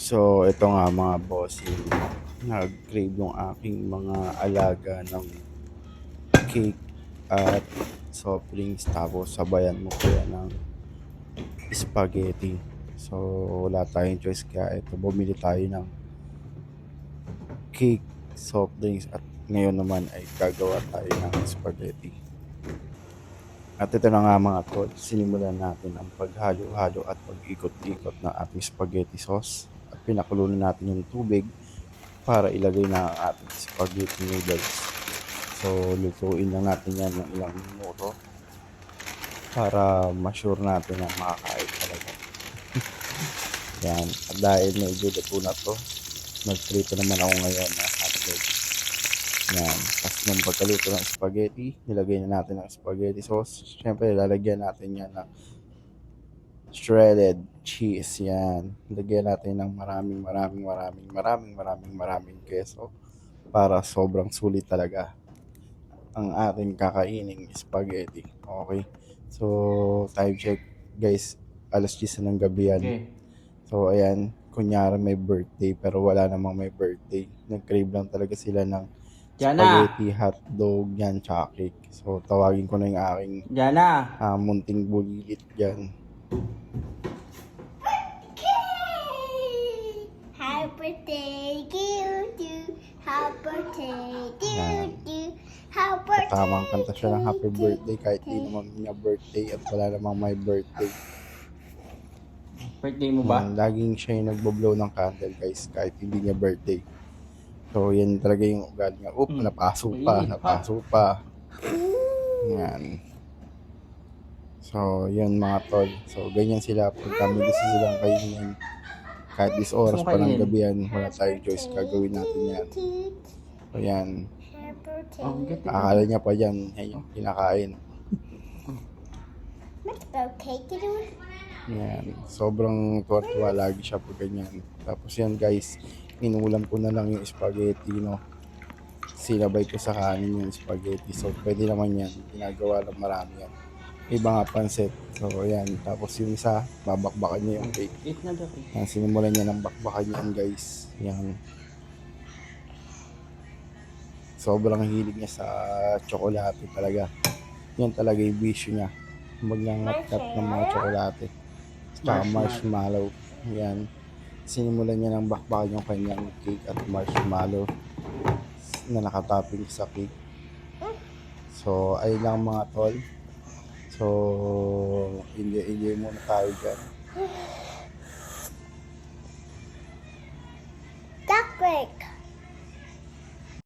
So, ito nga mga bossing, nag-crave yung aking mga alaga ng cake at soft drinks tapos sabayan mo kaya ng spaghetti. So, wala tayong choice kaya ito, bumili tayo ng cake, soft drinks at ngayon naman ay gagawa tayo ng spaghetti. At ito na nga mga tol, sinimulan natin ang paghalo-halo at pag-ikot-ikot ng ating spaghetti sauce. Pinakulo na natin yung tubig para ilagay na ang ating spaghetti noodles. So, lutuin lang natin yan ng ilang minuto para ma-sure natin na makakain talaga. yan. At dahil medyo luto na to, nagprito naman ako ngayon ng hotdog. Yan. Tapos nung pagkaluto ng spaghetti, nilagay na natin ang spaghetti sauce. Siyempre, lalagyan natin yan ng shredded cheese. Yan. Lagyan natin ng maraming, maraming, maraming, maraming, maraming, maraming keso para sobrang sulit talaga ang ating kakaining spaghetti. Okay. So, time check. Guys, alas 10 na ng gabi yan. Okay. So, ayan, kunyari may birthday, pero wala namang may birthday. Nag-crave lang talaga sila ng Diana! spaghetti, hotdog, yan, tsaka cake. So, tawagin ko na yung aking Diana! ah, munting bulilit dyan. Happy birthday to you. Happy birthday to you. Happy birthday. Tamang kanta siya ng happy birthday kahit di naman niya birthday at wala namang may birthday. Birthday mo ba? Yan, laging siya yung nagbo-blow ng candle guys kahit hindi niya birthday. So, yan talaga yung ugali niya. Oop, Mm. napaso pa. napaso pa. Yan. So, yun mga tol. So, ganyan sila. Pag kami gusto silang kainin, kahit this oras pa ng gabi yan, wala tayong choice. Gagawin natin yan. So, yan. Gati. Akala niya pa yan, yan yung kinakain. Yan. Sobrang tuwa-tuwa lagi siya pag ganyan. Tapos yan guys, inulam ko na lang yung spaghetti, no. Sinabay ko sa kanin yung spaghetti. So, pwede naman yan. Ginagawa lang marami yan. Iba pansit. So, yan. Tapos yung isa, babakbakan niya yung cake. Eat na daw. Yan, sinimulan niya ng bakbakan yan guys. Yan. Sobrang hilig niya sa tsokolate talaga. Yan talaga yung bisyo niya. Magnangat-ngat ng mga tsokolate. Tsaka marshmallow. Yan. Sinimulan niya ng bakbakan yung kanyang cake at marshmallow na nakatopping sa cake. So, ayun lang mga tol. So, enjoy muna tayo dyan.